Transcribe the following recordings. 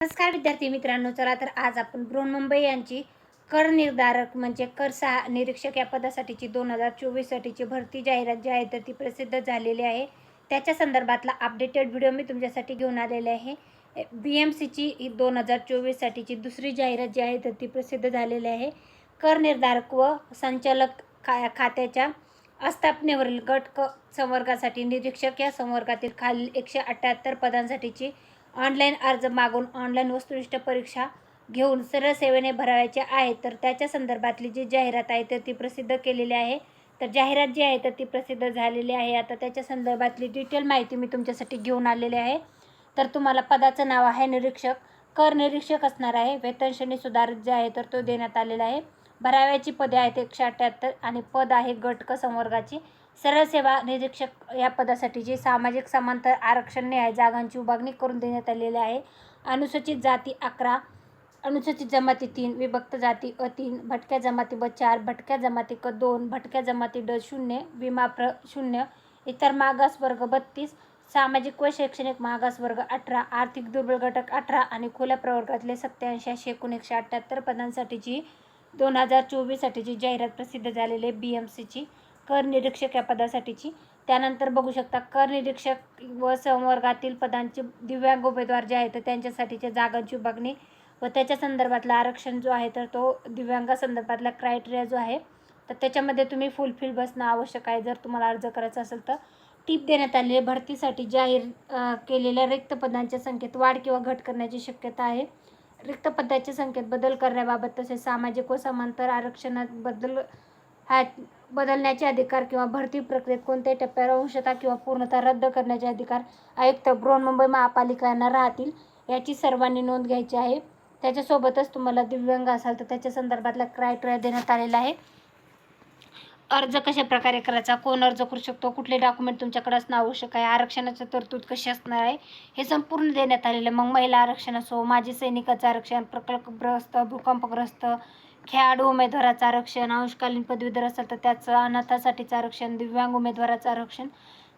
नमस्कार विद्यार्थी मित्रांनो चला तर आज आपण बृहन्मुंबई यांची कर निर्धारक म्हणजे कर सहा निरीक्षक या पदासाठीची दोन हजार चोवीससाठीची भरती जाहिरात जी आहे तर ती प्रसिद्ध झालेली आहे. त्याच्या संदर्भातला अपडेटेड व्हिडिओ मी तुमच्यासाठी घेऊन आलेले आहे. बी एम सीची ही दोन हजार चोवीससाठीची दुसरी जाहिरात जी आहे तर ती प्रसिद्ध झालेली आहे. कर निर्धारक व संचालक खा खात्याच्या आस्थापनेवरील गट क संवर्गासाठी निरीक्षक या संवर्गातील खालील एकशे अठ्ठ्याहत्तर पदांसाठीची ऑनलाईन अर्ज मागून ऑनलाईन वस्तुनिष्ठ परीक्षा घेऊन सरळ सेवेने भरावयाचे आहे तर त्याच्या संदर्भातली जी जाहिरात आहे तर ती प्रसिद्ध केलेली आहे. तर जाहिरात जी आहे तर ती प्रसिद्ध झालेली आहे. आता त्याच्या संदर्भातली डिटेल माहिती मी तुमच्यासाठी घेऊन आलेली आहे. तर तुम्हाला पदाचं नाव आहे निरीक्षक. कर निरीक्षक असणार आहे. वेतन श्रेणी सुधारित जे आहे तर तो देण्यात आलेला आहे. भराव्याची पदे आहेत एकशे अठ्ठ्याहत्तर आणि पद आहे गट क संवर्गाची. सरळ सेवा निरीक्षक या पदासाठी जे सामाजिक समांतर आरक्षण न्याय जागांची विभागणी करून देण्यात आलेली आहे. अनुसूचित जाती अकरा अनुसूचित जमाती तीन विभक्त जाती अ तीन भटक्या जमाती ब चार भटक्या जमाती क दोन भटक्या जमाती ड शून्य विमा प्र शून्य इतर मागास वर्ग बत्तीस सामाजिक व शैक्षणिक मागास वर्ग अठरा आर्थिक दुर्बल घटक अठरा आणि खुल्या प्रवर्गातले सत्याऐंशी अशे एकूण एकशे अठ्ठ्याहत्तर पदांसाठीची दोन हजार चोवीससाठीची जाहिरात प्रसिद्ध झालेली बी एम सीची कर निरीक्षक या पदासाठीची. त्यानंतर बघू शकता कर निरीक्षक व संवर्गातील पदांचे दिव्यांग उमेदवार जे आहेत तर त्यांच्यासाठीच्या जागांची विभागणी व त्याच्या संदर्भातला आरक्षण जो आहे तर तो दिव्यांगासंदर्भातला क्रायटेरिया जो आहे तर त्याच्यामध्ये तुम्ही फुलफिल बसणं आवश्यक आहे. जर तुम्हाला अर्ज करायचा असेल तर टीप देण्यात आलेली आहे. भरतीसाठी जाहीर केलेल्या रिक्त पदांच्या संख्येत वाढ किंवा घट करण्याची शक्यता आहे. रिक्त पदाच्या संख्येत बदल करण्याबाबत तसेच सामाजिक व समांतर आरक्षणात बदल हा बदलण्याचे अधिकार किंवा भरती प्रक्रियेत कोणत्याही टप्प्यावर अंशता किंवा पूर्णतः रद्द करण्याचे अधिकार आयुक्त बृहन्मुंबई महापालिका यांना राहतील याची सर्वांनी नोंद घ्यायची आहे. त्याच्यासोबतच तुम्हाला दिव्यांग असाल तर त्याच्या संदर्भातला क्रायटेरिया देण्यात आलेला आहे. अर्ज कशा प्रकारे करायचा कोण अर्ज करू शकतो कुठले डॉक्युमेंट तुमच्याकडे असणं आवश्यक आहे आरक्षणाची तरतूद कशी असणार आहे हे संपूर्ण देण्यात आलेलं आहे. मग महिला आरक्षण असो माजी सैनिकाचं आरक्षण प्रकल्पग्रस्त भूकंपग्रस्त खेळाडू उमेदवाराचं आरक्षण अंशकालीन पदवीधर असेल तर त्याचं अनाथासाठीचं आरक्षण दिव्यांग उमेदवाराचं आरक्षण.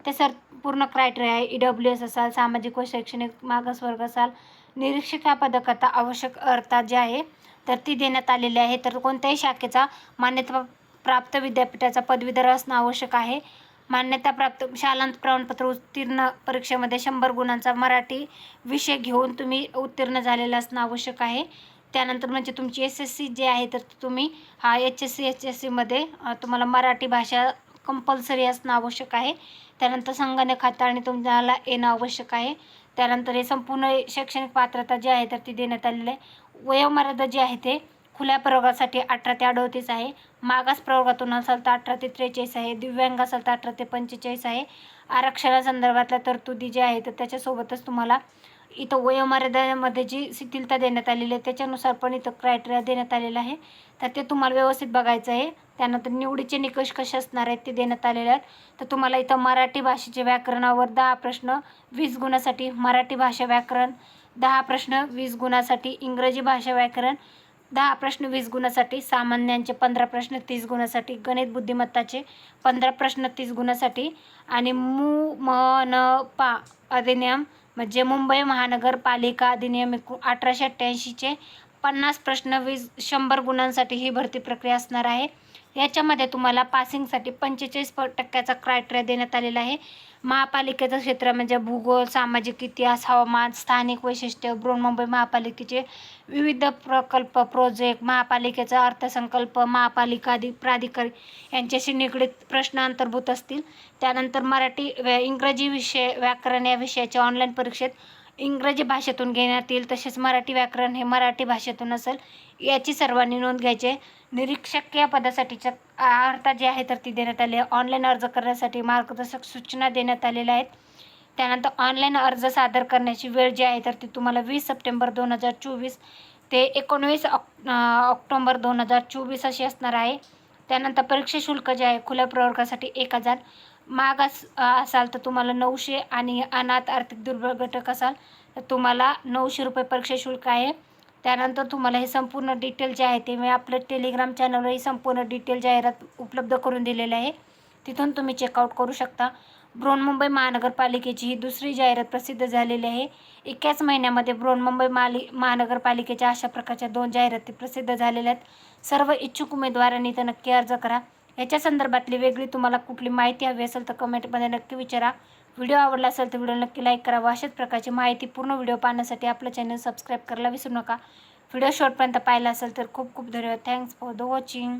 ते सर पूर्ण क्रायटेरिया आहे. ई डब्ल्यू एस असाल सामाजिक व शैक्षणिक मागासवर्ग असाल निरीक्षक या पदकाचा आवश्यक अर्थात जे आहे तर ती देण्यात आलेली आहे. तर कोणत्याही शाखेचा मान्यता प्राप्त विद्यापीठाचा पदवीधर असणं आवश्यक आहे. मान्यताप्राप्त शालांत प्रमाणपत्र उत्तीर्ण परीक्षेमध्ये शंभर गुणांचा मराठी विषय घेऊन तुम्ही उत्तीर्ण झालेला असणं आवश्यक आहे. त्यानंतर म्हणजे तुमची एस एस सी जे आहे तर तुम्ही हा H S C H S सीमध्ये तुम्हाला मराठी भाषा कंपल्सरी असणं आवश्यक आहे. त्यानंतर संगणक हाताळणी तुम्हाला येणं आवश्यक आहे. त्यानंतर हे संपूर्ण शैक्षणिक पात्रता जी आहे तर ती देण्यात आलेली आहे. वयोमर्यादा जी आहे ते खुल्या प्रवर्गासाठी अठरा ते अडोतीस आहे. मागास प्रवर्गातून असाल तर अठरा ते त्रेचाळीस आहे. दिव्यांग असाल तर अठरा ते पंचेचाळीस आहे. आरक्षणासंदर्भातल्या तरतुदी ज्या आहे तर त्याच्यासोबतच तुम्हाला इथं वयोमर्यादामध्ये जी शिथिलता देण्यात आलेली आहे त्याच्यानुसार पण इथं क्रायटेरिया देण्यात आलेला आहे तर ते तुम्हाला व्यवस्थित बघायचं आहे. त्यानंतर निवडीचे निकष कसे असणार आहेत ते देण्यात आलेले आहेत. तर तुम्हाला इथं मराठी भाषेचे व्याकरणावर दहा प्रश्न वीस गुणासाठी मराठी भाषा व्याकरण दहा प्रश्न वीस गुणासाठी इंग्रजी भाषा व्याकरण दहा प्रश्न वीस गुणासाठी सामान्यांचे पंधरा प्रश्न तीस गुणासाठी गणित बुद्धिमत्ताचे पंधरा प्रश्न तीस गुणासाठी आणि मु म न पा अधिनियम म्हणजे मुंबई महानगरपालिका अधिनियम एकू अठराशे अठ्ठ्याऐंशीचे पन्नास प्रश्न वीज शंभर गुणांसाठी ही भरती प्रक्रिया असणार आहे. याच्यामध्ये तुम्हाला पासिंगसाठी पंचेचाळीस प टक्क्याचा क्रायटेरिया देण्यात आलेला आहे. महापालिकेचं क्षेत्र म्हणजे भूगोल सामाजिक इतिहास हवामान स्थानिक वैशिष्ट्य बृहन्मुंबई महापालिकेचे विविध प्रकल्प प्रोजेक्ट महापालिकेचा अर्थसंकल्प महापालिका अधि प्राधिकारी यांच्याशी निगडीत प्रश्न अंतर्भूत असतील. त्यानंतर मराठी इंग्रजी विषय व्याकरण या विषयाच्या ऑनलाईन परीक्षेत इंग्रजी भाषेतून घेण्यात येईल तसेच मराठी व्याकरण हे मराठी भाषेतून असेल याची सर्वांनी नोंद घ्यायची आहे. निरीक्षक या पदासाठीच्या अर्था जी आहे तर ती देण्यात आली आहे. ऑनलाईन अर्ज करण्यासाठी मार्गदर्शक सूचना देण्यात आलेल्या आहेत. त्यानंतर ऑनलाईन अर्ज सादर करण्याची वेळ जी आहे तर ती तुम्हाला वीस सप्टेंबर दोन हजार चोवीस ते एकोणवीस ऑक ऑक्टोंबर दोन हजार चोवीस अशी असणार आहे. त्यानंतर परीक्षा शुल्क जे आहे खुल्या प्रवर्गासाठी एक हजार. मागास असाल तर तुम्हाला नऊशे आणि अनाथ आर्थिक दुर्बळ घटक असाल तर तुम्हाला नऊशे रुपये परीक्षा शुल्क आहे. त्यानंतर तुम्हाला हे संपूर्ण डिटेल जे आहे ते मी आपलं टेलिग्राम चॅनलवर ही संपूर्ण डिटेल जाहिरात उपलब्ध करून दिलेले आहे. तिथून तुम्ही चेकआउट करू शकता. बृहन्मुंबई महानगरपालिकेची ही दुसरी जाहिरात प्रसिद्ध झालेली आहे. एकाच महिन्यामध्ये बृहन्मुंबई माली महानगरपालिकेच्या अशा प्रकारच्या दोन जाहिराती प्रसिद्ध झालेल्या आहेत. सर्व इच्छुक उमेदवारांनी तर नक्की अर्ज करा. याच्या संदर्भातली वेगळी तुम्हाला कुठली माहिती हवी असेल तर कमेंटमध्ये नक्की विचारा. व्हिडिओ आवडला असेल तर व्हिडिओ नक्की लाईक करा अशाच प्रकारची माहिती पूर्ण व्हिडिओ पाहण्यासाठी आपलं चॅनल सबस्क्राईब करायला विसरू नका. व्हिडिओ शॉर्टपर्यंत पाहिला असेल तर खूप खूप धन्यवाद. Thanks for the watching